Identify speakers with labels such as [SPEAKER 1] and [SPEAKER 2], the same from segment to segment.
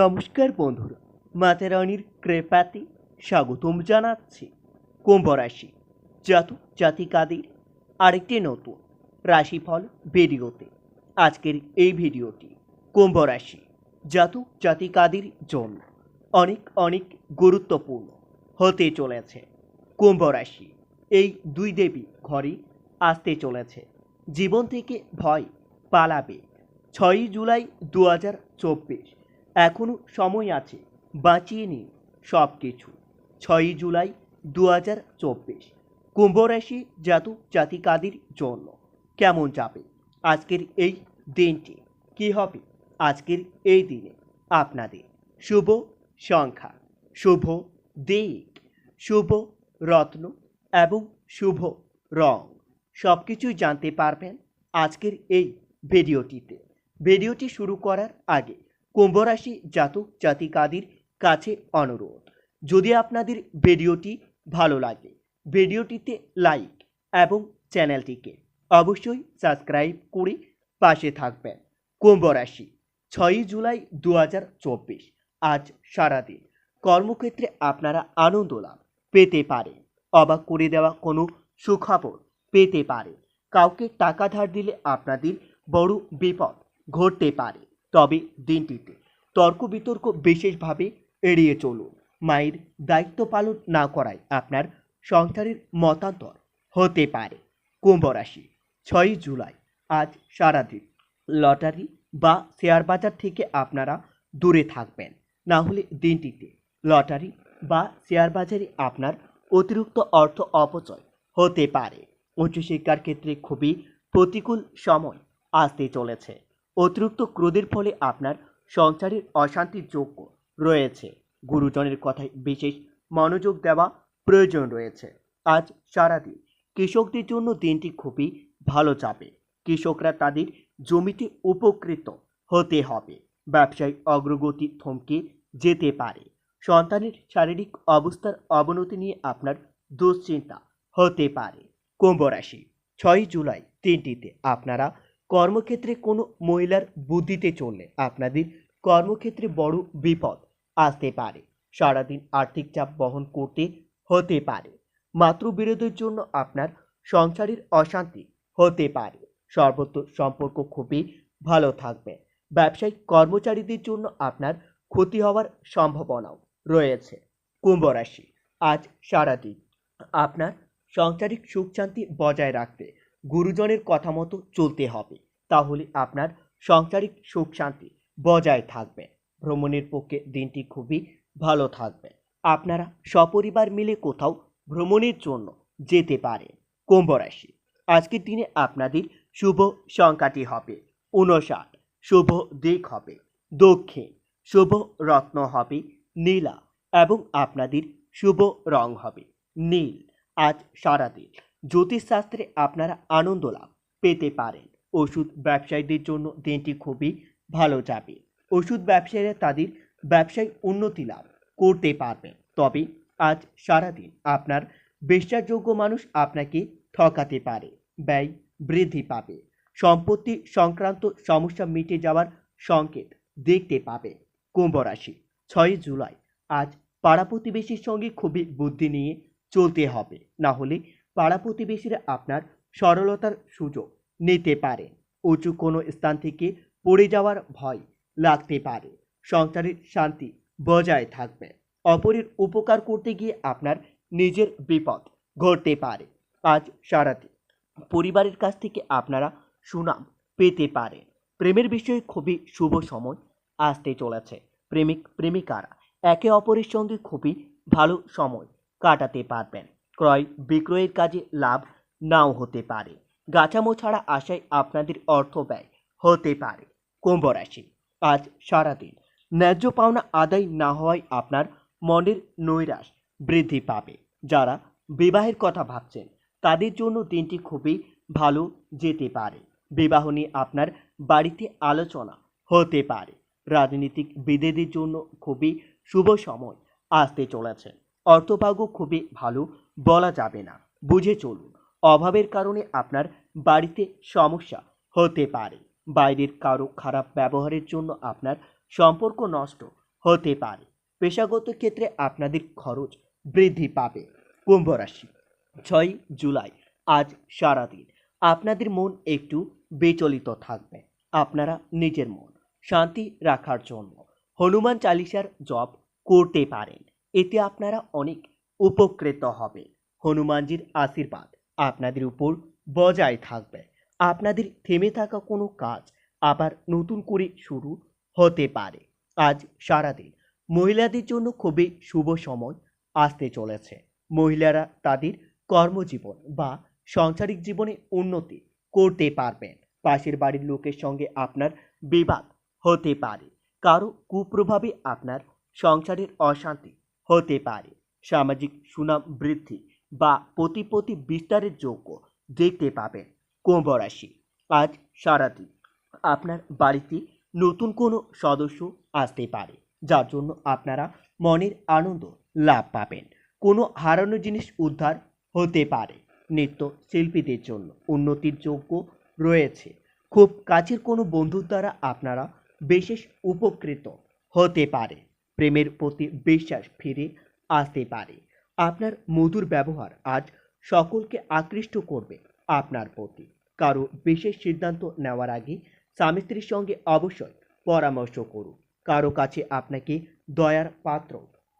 [SPEAKER 1] নমস্কার বন্ধুরা মাতারানির কৃপাতে স্বাগতম জানাচ্ছি কুম্ভ রাশি জাতক জাতিকাদের আরেকটি নতুন রাশিফল ভিডিওতে। আজকের এই ভিডিওটি কুম্ভ রাশি জাতক জাতিকাদের জন্য অনেক অনেক গুরুত্বপূর্ণ হতে চলেছে। কুম্ভ রাশি এই দুই দেবী ঘরে আসতে চলেছে। জীবন থেকে ভয় পালাবে। ছয়ই জুলাই দু হাজার চব্বিশ এখনও সময় আছে, বাঁচিয়ে নিন সব কিছু ছয়ই জুলাই দু হাজার চব্বিশ, কুম্ভ রাশি জাতক জাতিকাদের জন্য কেমন যাবে? আজকের এই দিনটি কি হবে? আজকের এই দিনে আপনাদের শুভ সংখ্যা, শুভ দিক, শুভ রত্ন এবং শুভ রং সব কিছুই জানতে পারবেন আজকের এই ভিডিওটিতে। ভিডিওটি শুরু করার আগে কুম্ভ রাশি জাতক, জাতিকাদের কাছে অনুরোধ। যদি আপনাদের ভিডিওটি ভালো লাগে, ভিডিওটিতে লাইক এবং চ্যানেলটিকে অবশ্যই সাবস্ক্রাইব করে পাশে থাকবেন। কুম্ভ রাশি ছয়ই জুলাই দু হাজার চব্বিশ, আজ সারাদিন। কর্মক্ষেত্রে আপনারা আনন্দ লাভ পেতে পারে অবাক করে দেওয়া কোনো সুখবর পেতে পারে কাউকে টাকা ধার দিলে আপনাদের বড় বিপদ ঘটতে পারে। তবে দিনটিতে তর্ক বিতর্ক বিশেষভাবে এড়িয়ে চলুন। মায়ের দায়িত্ব পালন না করায় আপনার সংসারের মতান্তর হতে পারে। কুম্ভ রাশি ছয়ই জুলাই, আজ সারাদিন। লটারি বা শেয়ার বাজার থেকে আপনারা দূরে থাকবেন। না হলে দিনটিতে লটারি বা শেয়ার বাজারে আপনার অতিরিক্ত অর্থ অপচয় হতে পারে। উচ্চশিক্ষার ক্ষেত্রে খুবই প্রতিকূল সময় আসতে চলেছে। অতিরিক্ত ক্রোধের ফলে আপনার সংসারের অশান্তির যোগ্য রয়েছে। গুরুজনের কথায় বিশেষ মনোযোগ দেওয়া প্রয়োজন রয়েছে। আজ সারাদিন কৃষকদের জন্য দিনটি খুবই ভালো যাবে। কৃষকরা তাদের জমিতে উপকৃত হতে হবে। ব্যবসায় অগ্রগতি থমকে যেতে পারে। সন্তানের শারীরিক অবস্থার অবনতি নিয়ে আপনার দুশ্চিন্তা হতে পারে। কুম্ভ রাশি, ছয় জুলাই তিনটিতে আপনারা কর্মক্ষেত্রে কোনো মহিলার বুদ্ধিতে চললে আপনাদের কর্মক্ষেত্রে বড় বিপদ আসতে পারে। সারাদিন আর্থিক চাপ বহন করতে হতে পারে। মাতৃবিরোধের জন্য আপনার সংসারের অশান্তি হতে পারে। সর্বত্র সম্পর্ক খুবই ভালো থাকবে। ব্যবসায়িক কর্মচারীদের জন্য আপনার ক্ষতি হওয়ার সম্ভাবনাও রয়েছে। কুম্ভ রাশি, আজ সারাদিন আপনার সাংসারিক সুখ শান্তি বজায় রাখতে গুরুজনের কথা মতো চলতে হবে। তাহলে আপনার সাংসারিক সুখ শান্তি বজায় থাকবে। ভ্রমণের পক্ষে দিনটি খুবই ভালো থাকবে। আপনারা সপরিবার মিলে কোথাও ভ্রমণের জন্য যেতে পারেন কুম্ভ রাশি। আজকের দিনে আপনাদের শুভ সংখ্যাটি হবে। উনষাট। শুভ দিক হবে। দক্ষিণ। শুভ রত্ন হবে নীলা এবং আপনাদের শুভ রং হবে নীল। আজ সারাদিন জ্যোতিষশাস্ত্রে আপনারা আনন্দ লাভ পেতে পারেন। ওষুধ ব্যবসায়ীদের জন্য দিনটি খুবই ভালো যাবে। ওষুধ ব্যবসায়ীরা তাদের ব্যবসায় উন্নতি লাভ করতে পারবেন। তবে আজ সারাদিন আপনার বিশ্বাসযোগ্য মানুষ আপনাকে ঠকাতে পারে, ব্যয় বৃদ্ধি পাবে, সম্পত্তি সংক্রান্ত সমস্যা মিটে যাওয়ার সংকেত দেখতে পাবে। কুম্ভ রাশি ছয়ই জুলাই, আজ পাড়া প্রতিবেশীর সঙ্গে খুবই বুদ্ধি নিয়ে চলতে হবে। না হলে পাড়া প্রতিবেশীরা আপনার সরলতার সুযোগ নিতে পারে। উঁচু কোনো স্থান থেকে পড়ে যাওয়ার ভয় লাগতে পারে। সংসারের শান্তি বজায় থাকবে। অপরের উপকার করতে গিয়ে আপনার নিজের বিপদ ঘটতে পারে। আজ সারাদিন পরিবারের কাছ থেকে আপনারা সুনাম পেতে পারেন প্রেমের বিষয়ে খুবই শুভ সময় আসতে চলেছে। প্রেমিক, প্রেমিকারা একে অপরের সঙ্গে খুবই ভালো সময় কাটাতে পারবেন। ক্রয়, বিক্রয়ের কাজে লাভ নাও হতে পারে। গাছামো ছাড়া আশায় আপনাদের অর্থ ব্যয় হতে পারে। কুম্ভ রাশি, আজ সারাদিন ন্যায্য পাওনা আদায় না হওয়ায় আপনার মনের নৈরাশ বৃদ্ধি পাবে। যারা বিবাহের কথা ভাবছেন, তাদের জন্য দিনটি খুবই ভালো যেতে পারে। বিবাহ নিয়ে আপনার বাড়িতে আলোচনা হতে পারে। রাজনীতিক বিদেদের জন্য খুবই শুভ সময় আসতে চলেছে। অর্থভাগ্য খুবই ভালো বলা যাবে না। বুঝে চলুন, অভাবের কারণে আপনার বাড়িতে সমস্যা হতে পারে। বাইরের কারও খারাপ ব্যবহারের জন্য আপনার সম্পর্ক নষ্ট হতে পারে। পেশাগত ক্ষেত্রে আপনাদের খরচ বৃদ্ধি পাবে। কুম্ভ রাশি, ছয় জুলাই, আজ সারাদিন। আপনাদের মন একটু বিচলিত থাকবে। আপনারা নিজের মন শান্তি রাখার জন্য হনুমান চালিসার জপ করতে পারেন। এতে আপনারা অনেক উপকৃত হবে। হনুমানজির আশীর্বাদ আপনাদের উপর বজায় থাকবে। আপনাদের থেমে থাকা কোনো কাজ আবার নতুন করে শুরু হতে পারে। আজ সারাদিন মহিলাদের জন্য খুবই শুভ সময় আসতে চলেছে। মহিলারা তাদের কর্মজীবন বা সাংসারিক জীবনে উন্নতি করতে পারবেন। পাশের বাড়ির লোকের সঙ্গে আপনার বিবাদ হতে পারে। কারও কুপ্রভাবে আপনার সংসারের অশান্তি হতে পারে। সামাজিক সুনাম বৃদ্ধি বা প্রতিপতি বিস্তারের যোগ্য দেখতে পাবেন কুম্ভ রাশি। আজ সারাদিন আপনার বাড়িতে নতুন কোনো সদস্য আসতে পারে, যার জন্য আপনারা মনের আনন্দ লাভ পাবেন। কোনো হারানো জিনিস উদ্ধার হতে পারে। নৃত্য শিল্পীদের জন্য উন্নতির যোগ্য রয়েছে। খুব কাছের কোনো বন্ধুর দ্বারা আপনারা বিশেষ উপকৃত হতে পারে। প্রেমের প্রতি বিশ্বাস ফিরে আসতে পারে। আপনার মধুর ব্যবহার আজ সকলকে আকৃষ্ট করবে আপনার প্রতি। কারও বিশেষ সিদ্ধান্ত নেওয়ার আগে স্বামী স্ত্রীর সঙ্গে অবশ্যই পরামর্শ করুন। কারও কাছে আপনাকে দয়ার পাত্র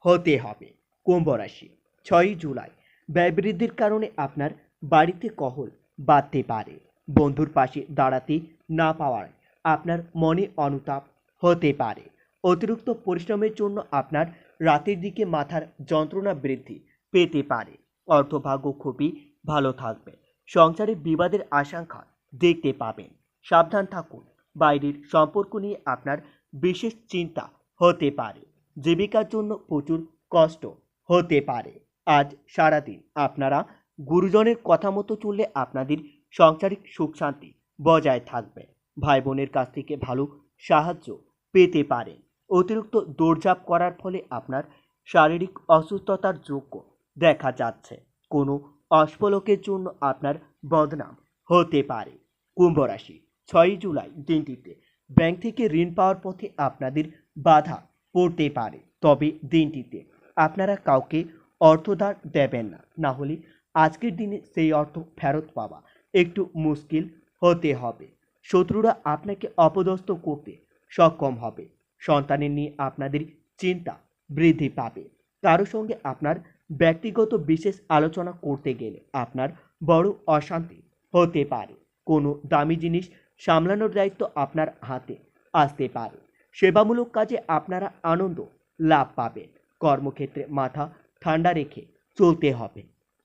[SPEAKER 1] হতে হবে। কুম্ভ রাশি, ছয়ই জুলাই। ব্যয় বৃদ্ধির কারণে আপনার বাড়িতে কহল বাড়তে পারে। বন্ধুর পাশে দাঁড়াতে না পাওয়ায় আপনার মনে অনুতাপ হতে পারে। অতিরিক্ত পরিশ্রমের জন্য আপনার রাতের দিকে মাথার যন্ত্রণা বৃদ্ধি পেতে পারে। অর্থভাগ্য খুবই ভালো থাকবে। সংসারে বিবাদের আশঙ্কা দেখতে পাবেন। সাবধান থাকুন। বাইরের সম্পর্ক নিয়ে আপনার বিশেষ চিন্তা হতে পারে। জীবিকার জন্য প্রচুর কষ্ট হতে পারে। আজ সারাদিন আপনারা গুরুজনের কথা মতো চললে আপনাদের সাংসারিক সুখ শান্তি বজায় থাকবে। ভাই বোনের কাছ থেকে ভালো সাহায্য পেতে পারেন। অতিরিক্ত দৌড়ঝাঁপ করার ফলে আপনার শারীরিক অসুস্থতার যোগ্য দেখা যাচ্ছে। কোনো অস্পলকের জন্য আপনার বদনাম হতে পারে। কুম্ভ রাশি ছয়ই জুলাই দিনটিতে ব্যাংক থেকে ঋণ পাওয়ার পথে আপনাদের বাধা পড়তে পারে। তবে দিনটিতে আপনারা কাউকে অর্থদান দেবেন না। না হলে আজকের দিনে সেই অর্থ ফেরত পাওয়া একটু মুশকিল হতে হবে। শত্রুরা আপনাকে অপদস্থ করতে সক্ষম হবে। সন্তানের নিয়ে আপনাদের চিন্তা বৃদ্ধি পাবে। কারও সঙ্গে আপনার ব্যক্তিগত বিশেষ আলোচনা করতে গেলে আপনার বড় অশান্তি হতে পারে। কোনো দামি জিনিস সামলানোর দায়িত্ব আপনার হাতে আসতে পারে। সেবামূলক কাজে আপনারা আনন্দ লাভ পাবেন। কর্মক্ষেত্রে মাথা ঠান্ডা রেখে চলতে হবে।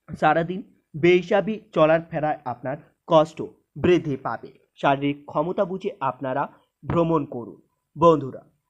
[SPEAKER 1] সারাদিন বেহিসাবি চলার ফেরায় আপনার কষ্ট বৃদ্ধি পাবে। শারীরিক ক্ষমতা বুঝে আপনারা ভ্রমণ করুন। বন্ধুরা